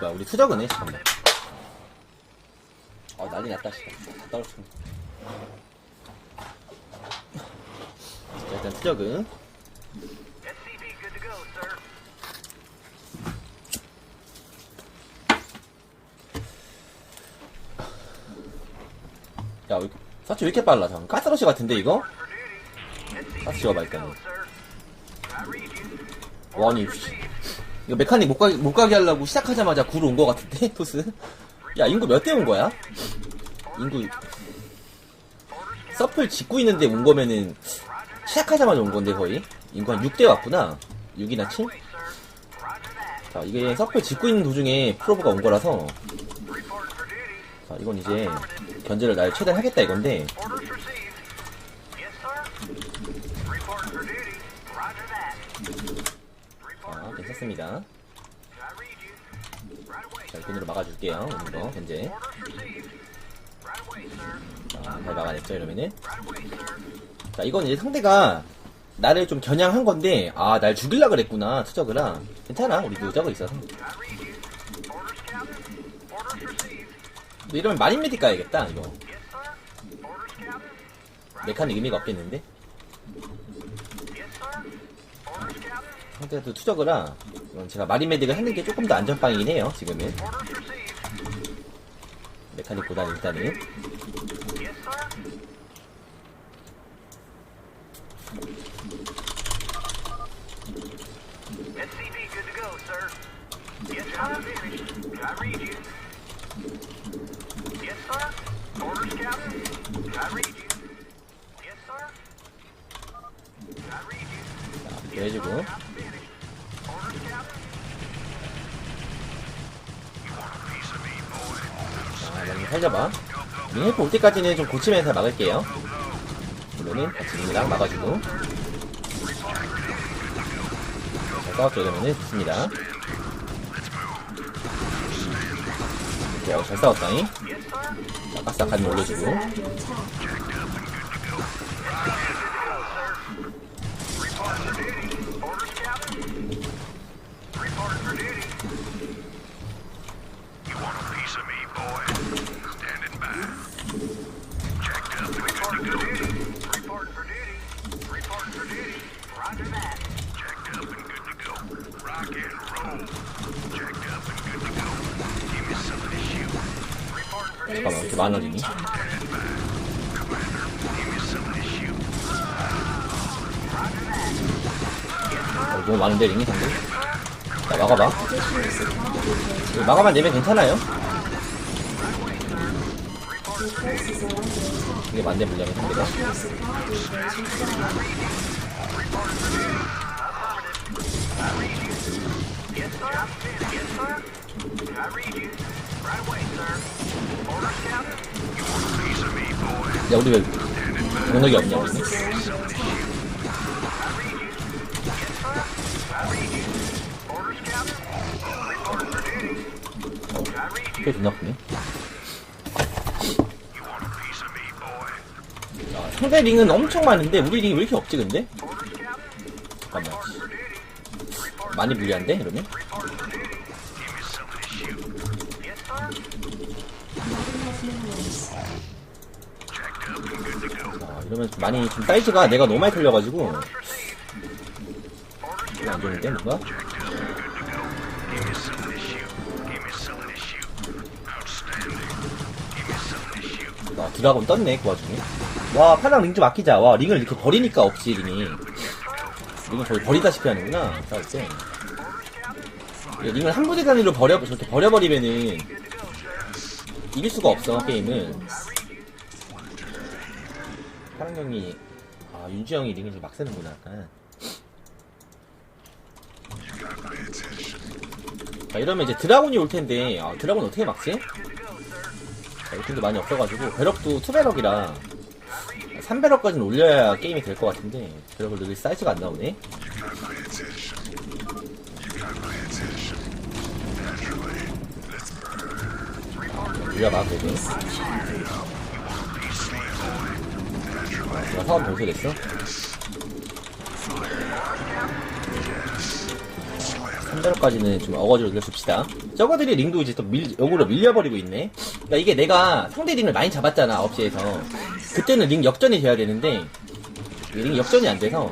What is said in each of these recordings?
뭐야 우리 투적은해 잠깐만 아 난리 났다 씨 떨어져 자 일단 투적은. 야 왜- 사치 왜 이렇게 빨라 잠깐 가스러시 같은데 이거? For duty. SCV 다시 지워봐 good to 일단은 go, sir. I read you. 와, 아니 씨. 이거 메카닉 못 가게, 못 가게 하려고 시작하자마자 구로 온거 같은데 토스 야 인구 몇 대 온 거야? 인구 서플 짓고 있는데 온 거면은 시작하자마자 온 건데 거의 인구 한 6대 왔구나 6이나 7? 자 이게 서플 짓고 있는 도중에 프로브가 온 거라서. 자 이건 이제 견제를 날 최대한 하겠다 이건데 Duty. 괜찮습니다. 자 이건으로 막아줄게요. Right away, sir. 자잘 막아냈죠 이러면은. 자 이건 이제 상대가 나를 좀 겨냥한 건데 아 날 죽일라 그랬구나 투적을아 괜찮아 우리도 적을 있어서 이러면 마린메딕 가야겠다 이거. 메카닉 의미가 없겠는데 투적을아 이건 제가 마린메딕을 하는 게 조금 더 안전빵이긴 해요 지금은. 메카닉보다는 일단은 to go, 살려봐. 이 헬프 올 때까지는 좀 고치면서 막을게요. 그러면은 같이 링이랑 막아주고. 잘 싸웠죠 이러면은 좋습니다. 어, 잘 싸웠다잉. 아카드 올려주고 너무 많은데 링이 상대 자 막아봐 막아만 내면 괜찮아요 이게 만대 물량이 상대가. 야 우리 왜 공력이 없냐 우리는 꽤 존나 boy? 자, 상대 링은 엄청 많은데 우리 링이 왜 이렇게 없지 근데? 잠깐만 많이 불리한데 이러면? 자 이러면 좀 많이 좀 사이즈가 내가 너무 많이 틀려가지고 Orders received. Orders, 이거 안 좋은데 뭔가? 와 드라곤 떴네 그 와중에. 와 파랑 링 좀 아끼자. 와 링을 이렇게 버리니까 없지 링이. 링을 거의 버리다시피 하는구나 싸울 때. 이 링을 한 부대 단위로 버려 저렇게 버려버리면은 이길 수가 없어 게임을. 파랑 형이 아 윤지 형이 링을 좀 막 쓰는구나 약간 자 이러면 이제 드라곤이 올 텐데 아 드라곤 어떻게 막지? 자, 이팀도 많이 없어가지고 배럭도 투배럭이라 3배럭까지는 올려야 게임이 될 것 같은데 배럭을 늘릴 사이즈가 안 나오네. 올려봐 그래도. 내가 사업 변수됐어 한달까지는 좀 어거지로 늘려줍시다. 저거들이 링도 이제 또 밀, 역으로 밀려버리고 있네. 그러니까 이게 내가 상대 링을 많이 잡았잖아, 9시에서. 그때는 링 역전이 돼야 되는데, 이링 역전이 안 돼서,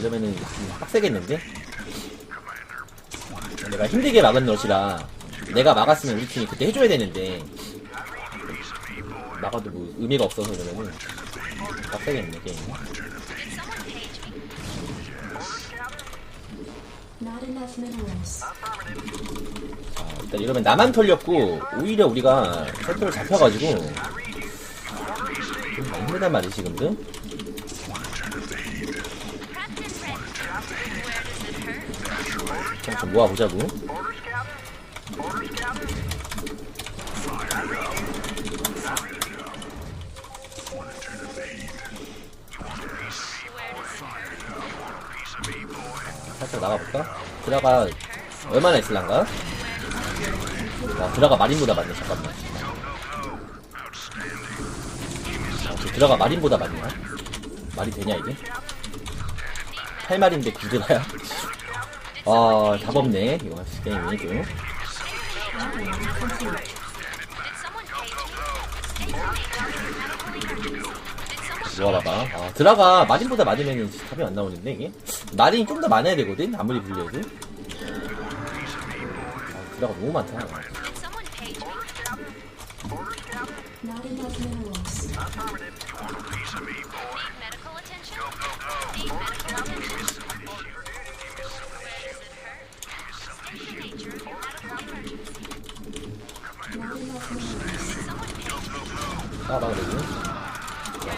이러면은 좀 빡세겠는데? 내가 힘들게 막은 넛이라, 내가 막았으면 우리 팀이 그때 해줘야 되는데, 막아도 뭐 의미가 없어서 그러면은, 빡세겠네, 게임. 자, 일단 이러면 나만 털렸고 오히려 우리가 센터를 잡혀가지고 좀 힘들단 말이지 지금도 좀, 좀 모아보자고. 살짝 나가볼까? 드라가 얼마나 있을란가? 와 드라가 마린보다 많네 잠깐만 아, 저 드라가 마린보다 많냐? 말이 되냐 이게? 8마리인데 9드라야? 아 답없네 이거 게임이 좀 모아봐봐. 아 드라가. 마린보다 많으면 답이 안 나오는데 이게? 마린이 좀 더 많아야 되거든 아무리 불려도. 아 드라가 너무 많다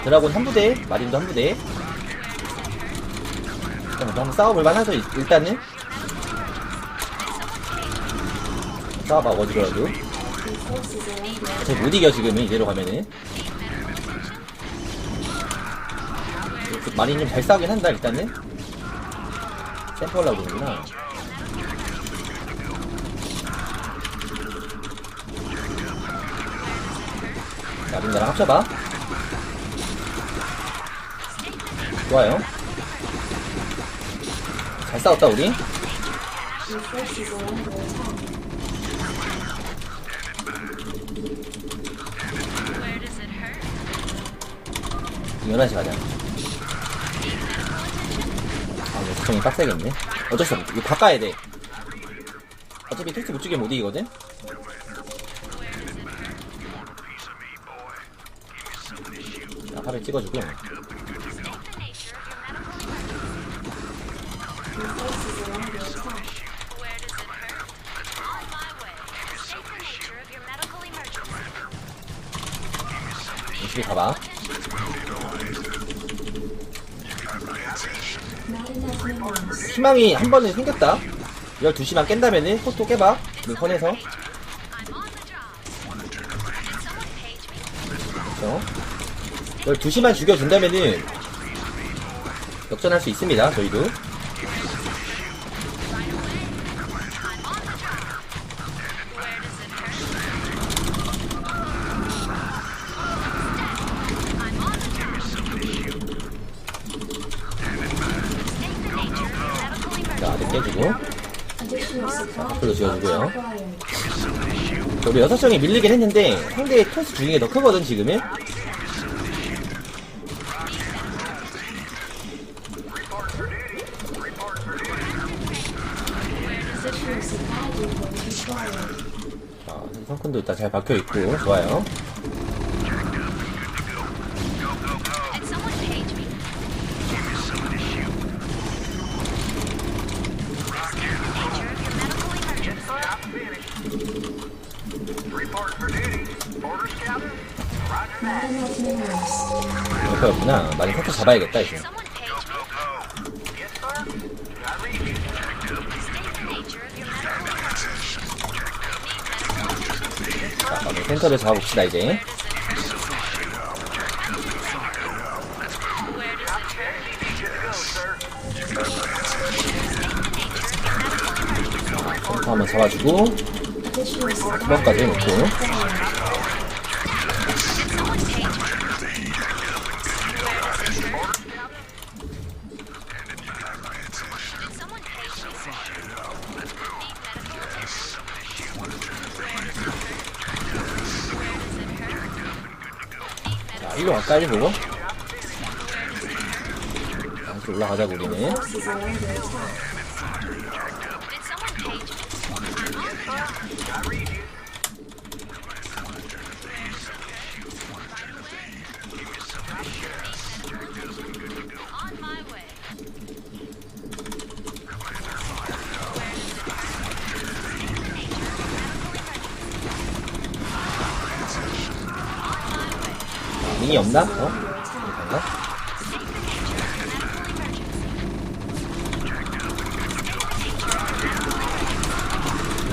드라곤 한 부대 마린도 한 부대. 일단 한번 싸워볼만 하죠 일- 일단은? 싸워봐 어지러워도. Your forces are under 어차피 못 이겨 지금은 이대로 가면은. 그 마린 좀 잘 싸우긴 한다 일단은. 샘플 하려고 그러는구나. 마린 나랑 합쳐봐 좋아요 잘 싸웠다 우리? 11시 가자. 아, 이거 구성이 빡세겠네. 어쩔 수 없어. 이거 바꿔야 돼. 어차피 택시 못 주게 못 이기거든? 자, 화면 찍어주고. 심히 가봐. 희망이 한 번은 생겼다. 12시만 깬다면은 포토 깨봐. 그 선에서. 어? 12시만 죽여준다면은 역전할 수 있습니다, 저희도. 지어주고요. 우리 6명이 밀리긴 했는데 상대의 토스 중에 더 크거든, 지금은. 자, 성큰도 일단 잘 박혀있고, 좋아요. 옆에였구나. 많이 포토 잡아야겠다, 이제. 한번 센터를 잡아봅시다, 이제. 센터 한번 잡아주고, depot 놓고. 갈까, 이 보고? 다시 올라가자고, 우리는. 링이 없나? 어? 간가?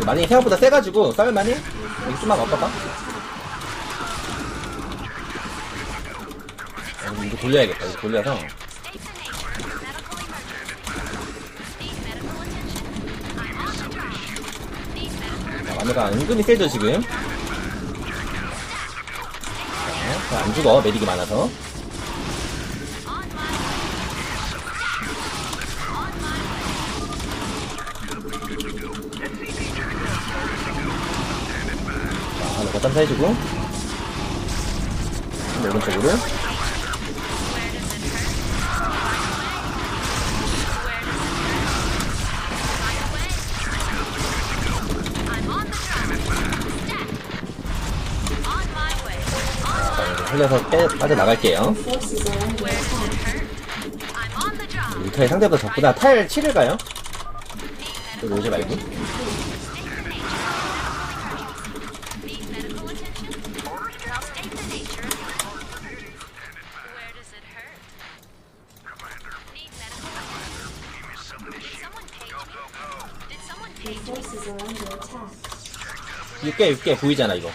만약에 생각보다 세가지고 싸울만해? 이거 좀만 엎어봐 어, 이거 돌려야겠다 이거 돌려서 마누가 은근히 세죠 지금 안 죽어. 메딕이 많아서. 자 하나 더 해주고. 오른쪽으로 살려서 빼, 빠져나갈게요. 루타의 상대보다 적구나 탈 7을 가요? 또 오지 말고 Need medical attention? State the nature of your Where does it hurt? Need medical attention? Did someone page me? Did someone Your page me? forces are under attack. 6개 6개 보이잖아 이거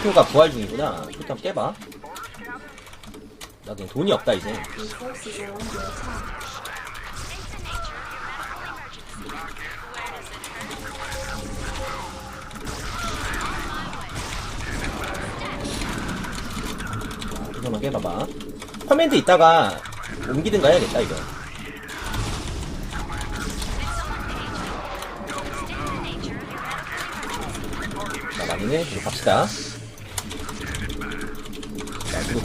아, 토토가 부활 중이구나 한번 깨봐 나 그냥 돈이 없다 이제? 토토만 깨봐봐 커맨드 있다가 옮기든가 해야겠다 이거 자 마무리 이거 갑시다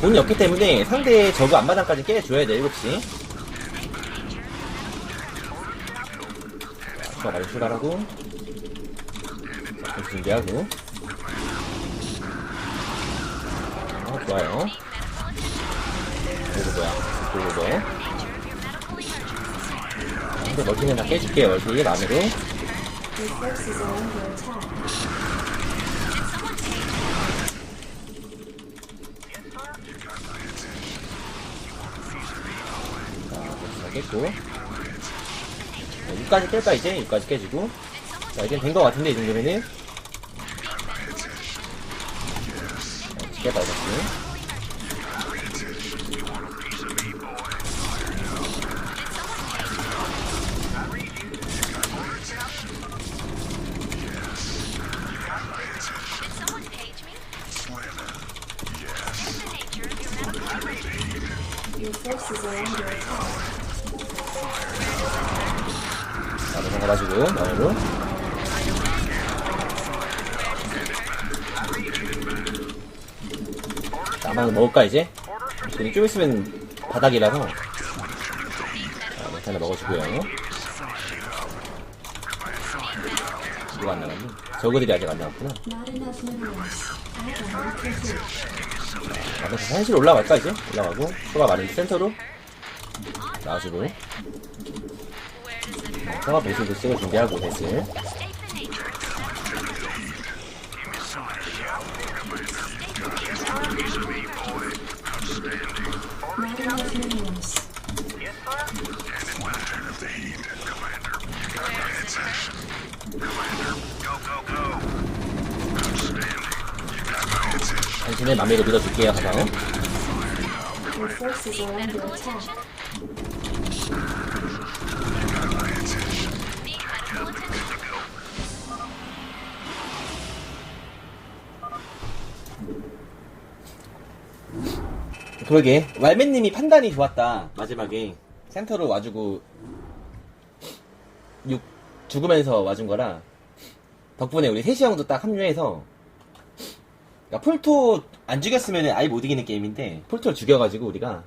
돈이 없기 때문에 상대의 저그 앞마당까지 깨줘야 돼 7시. 자 많이 출발하고. 자 준비하고. 아 좋아요. 이거 뭐야? 이거 뭐? 근데 멀티는 다 깨줄게요 멀티 마음으로 깼고. 자, 6까지 깰까 이제. 6까지 깨지고. 자 이제 된 거 같은데 이 정도면은. 자, 깨봐 이렇게 자 잡아주고 마음으로 나만 먹을까 이제? 돈이 좀 있으면 바닥이라서 자 이렇게 먹어주고요 누가 안 나갔니? 저그들이 아직 안 나왔구나 complete. 아, 그래서 산실 올라갈까 이제? 올라가고 소가 많은 센터로 나와주고 Where does it hurt? 소가 배수도 쓰고 준비 하고 배슬 State the nature of your medical Not enough minerals. 당신의 맘대로 믿어줄게요 가서 그러게. 왈맨님이 판단이 좋았다. 마지막에. 센터로 와주고 6 죽으면서 와준 거라. 덕분에 우리 세시 형도 딱 합류해서. 그러니까 폴토 안 죽였으면 아예 못 이기는 게임인데 폴토를 죽여가지고 우리가